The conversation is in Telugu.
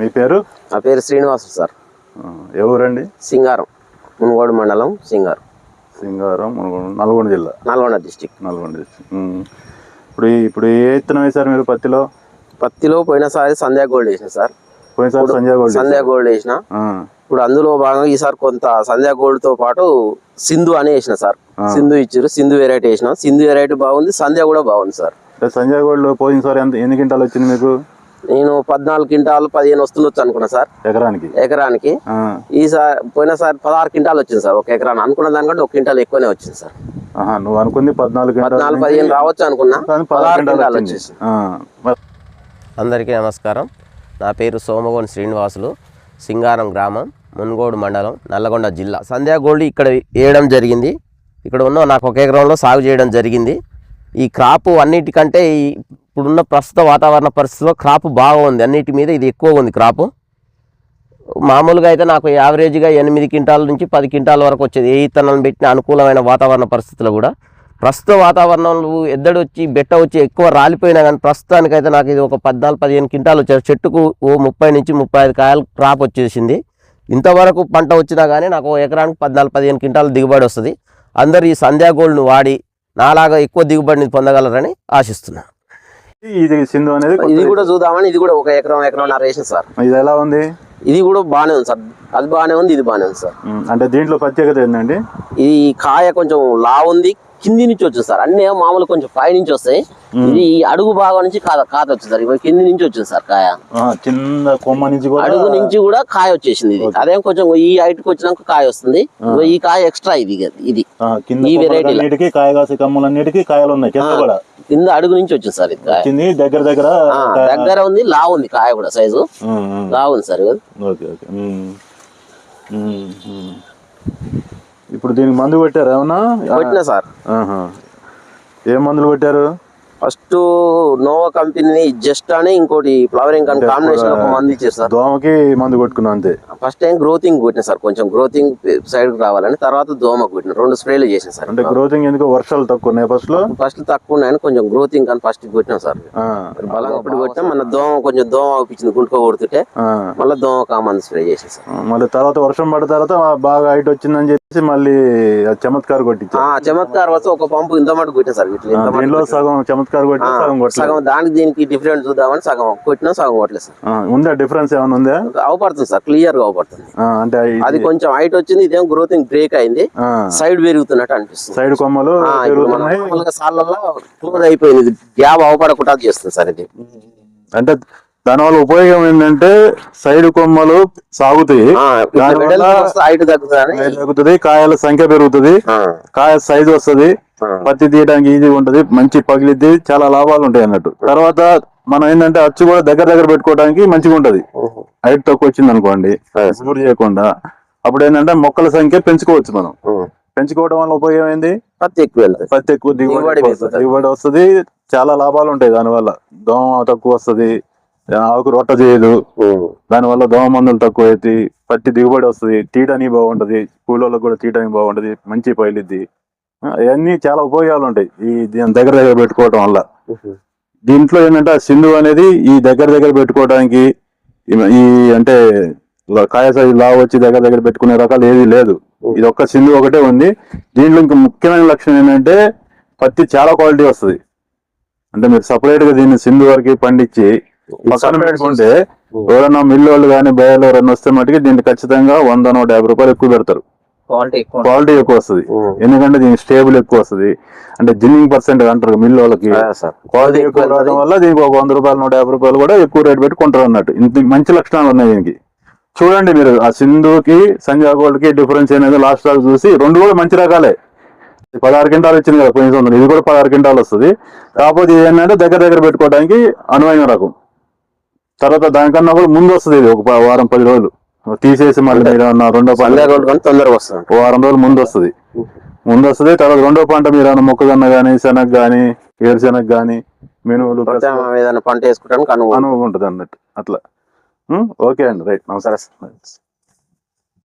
మీ పేరు? నా పేరు శ్రీనివాసు సార్. ఎవరండి? సింగారం మునుగోడు మండలం సింగారం. సింగారం మునుగోడు, నల్గొండ జిల్లా? Nalgonda district. Nalgonda district um. ఇప్పుడు ఇప్పుడు ఏ విత్తనం వేశారు మీరు పత్తిలో? పత్తిలో పోయినసారి సంధ్యా గోల్డ్ వేసిన సార్. పోయినసారి సంజయ్ గోల్డ్ సంధ్యా గోల్డ్ వేసిన. ఇప్పుడు అందులో భాగంగా ఈసారి కొంత సంధ్యా గోల్డ్తో పాటు సింధు అని వేసిన సార్. సింధు ఇచ్చారు సింధు వెరైటీ వేసిన. సింధు వెరైటీ బాగుంది సంధ్య కూడా బాగుంది సార్. సంజయ్ గోల్డ్ పోయినసారి ఎంత ఎన్ని క్వింటాలు వచ్చింది మీకు? నేను పద్నాలుగు క్వింటాలు పదిహేను వస్తుండొచ్చు అనుకున్నా సార్. ఎకరానికి? ఎకరానికి. ఆ, ఈసారి పోయినసారి పదహారు క్వింటాలు వచ్చింది సార్ ఒక ఎకరాన్ని అనుకున్న దానికంటే ఒక క్వింటాల్ ఎక్కువనే వచ్చింది సార్. ఆహా, నువ్వు అనుకుంది పద్నాలుగు పద్నాలుగు పదిహేను రావచ్చు అనుకున్నా. కానీ పదహారు క్వింటాలు వచ్చేసి అందరికీ నమస్కారం. నా పేరు సోమగోన్ శ్రీనివాసులు సింగారం గ్రామం మున్గోడు మండలం నల్లగొండ జిల్లా. సంధ్యా గోల్డ్ ఇక్కడ వేయడం జరిగింది. ఇక్కడ ఉన్న నాకు ఒక ఎకరంలో సాగు చేయడం జరిగింది. ఈ క్రాప్ అన్నిటికంటే ఈ ఇప్పుడున్న ప్రస్తుత వాతావరణ పరిస్థితిలో క్రాప్ బాగా ఉంది అన్నిటి మీద ఇది ఎక్కువగా ఉంది క్రాపు. మామూలుగా అయితే నాకు యావరేజ్గా ఎనిమిది క్వింటాల నుంచి పది క్వింటాల వరకు వచ్చేది. ఏ ఇత్తనాలను పెట్టిన అనుకూలమైన వాతావరణ పరిస్థితుల్లో కూడా. ప్రస్తుత వాతావరణంలో ఎద్దడి వచ్చి బెట్ట వచ్చి ఎక్కువ రాలిపోయినా కానీ ప్రస్తుతానికైతే నాకు ఇది ఒక పద్నాలుగు పదిహేను క్వింటాలు వచ్చారు చెట్టుకు ఓ ముప్పై నుంచి ముప్పై ఐదు కాయలు క్రాప్ వచ్చేసింది. ఇంతవరకు పంట వచ్చినా కానీ నాకు ఎకరానికి పద్నాలుగు పదిహేను క్వింటాలు దిగుబడి వస్తుంది. అందరూ ఈ సంధ్యా గోల్డ్ను వాడి నాలాగా ఎక్కువ దిగుబడిని పొందగలరని ఆశిస్తున్నాను. ఇది సింధు అనేది ఇది కూడా చూద్దామని ఇది కూడా ఒక ఎకరం ఎకరం వేసిన సార్. ఇది ఎలా ఉంది? ఇది కూడా బాగానే ఉంది సార్. అది బాగానే ఉంది ఇది బాగానే ఉంది సార్. అంటే దీంట్లో ప్రత్యేకత ఏంటండి? ఇది కాయ కొంచెం లా ఉంది కింది నుంచి వచ్చింది సార్. అన్నీ మామూలు కొంచెం పై నుంచి వస్తాయి. ఇది ఈ అడుగు భాగం నుంచి కాత కాత వచ్చింది సార్. కింది నుంచి వచ్చింది సార్ కాయ. చిన్న కొమ్మ నుంచి కూడా అడుగు నుంచి కూడా కాయ వచ్చేసింది ఇది. అదేం కొంచెం ఈ హైట్కి వచ్చినాక కాయ వస్తుంది. ఈ కాయ ఎక్స్ట్రా ఇది ఇది. కింద ఈ లా. అన్నిటికీ కాయగాసి కమ్ములన్నిటికీ కాయలు ఉన్నాయి కింద కూడా. కింద అడుగు నుంచి వచ్చింది సార్ ఇది కాయ. వచ్చింది దగ్గర దగ్గర దగ్గర ఉంది లా ఉంది కాయ కూడా సైజు. లా ఉంది సార్. Okay okay. ఇప్పుడు దీనికి మందు కొట్టారు ఏమన్నా? కొట్టినా సార్. ఏ మందులు కొట్టారు? ఫస్ట్ నోవా కంపెనీ జస్ట్ అని ఇంకోటి ఫ్లవరింగ్ కాంబినేషన్ ఒక మంది దోమకి మందు కొట్టుకున్నాం అంతే. ఫస్ట్ టైం గ్రోతింగ్ కొట్టిన సార్ కొంచెం గ్రోతింగ్ సైడ్ రావాలని తర్వాత దోమ కొట్టిన రెండు స్ప్రేలు చేసిన సార్. అంటే గ్రోతింగ్ ఎందుకు? వర్షాలు తక్కువ ఉన్నాయి ఫస్ట్లో ఫస్ట్ తక్కువ ఉన్నాయని కొంచెం గ్రోతింగ్ అని ఫస్ట్ కొట్టినాం సార్. బలంగా ఒకటి కొట్టినా మన దోమ కొంచెం దోమ అవుపించింది గుంటుకో కొడుతుంటే. మళ్ళీ దోమ కామంది స్ప్రే చేసాం సార్. మళ్ళీ తర్వాత వర్షం పడిన తర్వాత బాగా హైట్ వచ్చిందని చెప్పేసి మళ్ళీ చమత్కార్ కొట్టించారు ఆ చమత్కార్ వచ్చి ఒక పంపు ఇంత మటు కొట్టిన సార్ ఇట్లా ఇంత దీనిలో సగం చమత్కార్ కొట్టి సగం సగం దానికి దీనికి డిఫరెంట్ చూద్దామని సగం కొట్టినా సగం కొట్టలేదు సార్. ఆ, ఉందా డిఫరెన్స్ ఏమైనా ఉందా? అవపడుతుంది సార్ క్లియర్గా అవపడుతుంది. ఆ, అంటే ఇది- అది కొంచెం హైట్ వచ్చింది ఇదేం గ్రోతింగ్ బ్రేక్ అయింది. ఆ, సైడ్ పెరుగుతున్నట్టు అనిపిస్తుంది. సైడ్ కొమ్మలు ఆ, ఇప్పుడు మనం పెరుగుతున్నాయి మామూలుగా సార్లలో క్లోజ్ అయిపోయింది. గ్యాప్ అవపడకుండా చేస్తుంది సార్ ఇది. అంటే దానివల్ల ఉపయోగం ఏంటంటే సైడ్ కొమ్మలు సాగుతాయి. దానివల్ల హైట్ తగ్గుతుంది కాయల సంఖ్య పెరుగుతుంది కాయ సైజ్ వస్తది. పత్తి తీయడానికి ఈజీ ఉంటది మంచి పగిలిద్ది చాలా లాభాలు ఉంటాయి అన్నట్టు. తర్వాత మనం ఏంటంటే అచ్చు కూడా దగ్గర దగ్గర పెట్టుకోవడానికి మంచిగా ఉంటది. హైట్ తక్కువ వచ్చింది అనుకోండి చేయకుండా. అప్పుడు ఏంటంటే మొక్కల సంఖ్య పెంచుకోవచ్చు మనం. పెంచుకోవడం వల్ల ఉపయోగం ఏంది? పత్తి ఎక్కువ పత్తి ఎక్కువ దిగుబడి. దిగుబడి వస్తుంది చాలా లాభాలు ఉంటాయి దానివల్ల. దోమ తక్కువ వస్తది ఆకు రొట్ట చేయదు. దానివల్ల దోమ మందులు తక్కువ అవుతాయి పత్తి దిగుబడి వస్తుంది తీయడానికి బాగుంటది కూలోళ్ళకి కూడా తీయడానికి బాగుంటది మంచి పైలిద్ది ఆ, ఇవన్నీ చాలా ఉపయోగాలు ఉంటాయి ఈ దీని దగ్గర దగ్గర పెట్టుకోవడం వల్ల. దీంట్లో ఏంటంటే సింధు అనేది ఈ దగ్గర దగ్గర పెట్టుకోవడానికి ఈ- అంటే ల- కాయ సైజు లావు వచ్చి దగ్గర దగ్గర పెట్టుకునే రకాలు ఏది లేదు. ఇది ఒక్క సింధు ఒకటే ఉంది. దీంట్లో ఇంకా ముఖ్యమైన లక్షణం ఏంటంటే పత్తి చాలా క్వాలిటీ వస్తుంది. అంటే మీరు సపరేట్గా దీన్ని సింధు వరకు పండించి పక్కన పెట్టుకుంటే ఎవరన్నా మిల్లు వాళ్ళు కానీ బయలు ఎవరన్నా వస్తే మటుకి దీన్ని ఖచ్చితంగా వంద నూట యాభై రూపాయలు ఎక్కువ పెడతారు. క్వాలిటీ ఎక్కువ వస్తుంది. ఎందుకంటే దీనికి స్టేబుల్ ఎక్కువ వస్తుంది. అంటే జిన్నింగ్ పర్సెంట్ అంటారు మిల్లు వాళ్ళకి. క్వాలిటీ ఎక్కువ రావడం వల్ల దీనికి ఒక వంద రూపాయలు నూట యాభై రూపాయలు కూడా ఎక్కువ రేట్ పెట్టి కొంటారు అన్నట్టు. ఇంత మంచి లక్షణాలు ఉన్నాయి దీనికి. చూడండి మీరు ఆ సింధుకి సంజయ్ గోల్డ్కి డిఫరెన్స్ అనేది లాస్ట్ దాకా చూసి రెండు కూడా మంచి రకాలే. పదహారు క్వింటాలు వచ్చింది కదా పోయిన సంవత్సరం. ఇది కూడా పదహారు క్వింటాలు వస్తుంది. కాకపోతే ఇది ఏంటంటే దగ్గర దగ్గర పెట్టుకోవడానికి అనువైన రకం. తర్వాత దానికన్నా కూడా ముందు వస్తుంది ఇది ఒక వారం పది రోజులు. తీసేసి మళ్ళీ రెండో పంట తొందరగా వస్తుంది వారం రోజులు ముందు వస్తుంది. ముందు వస్తుంది తర్వాత రెండో పంట మీరు మొక్కజొన్న కానీ శనగ కానీ ఏరుశనగ కానీ మినువులు ఏదైనా పంట వేసుకోవడానికి అనుభవం ఉంటుంది అన్నట్టు. అట్లా? ఓకే అండి. రైట్. నమస్కారం.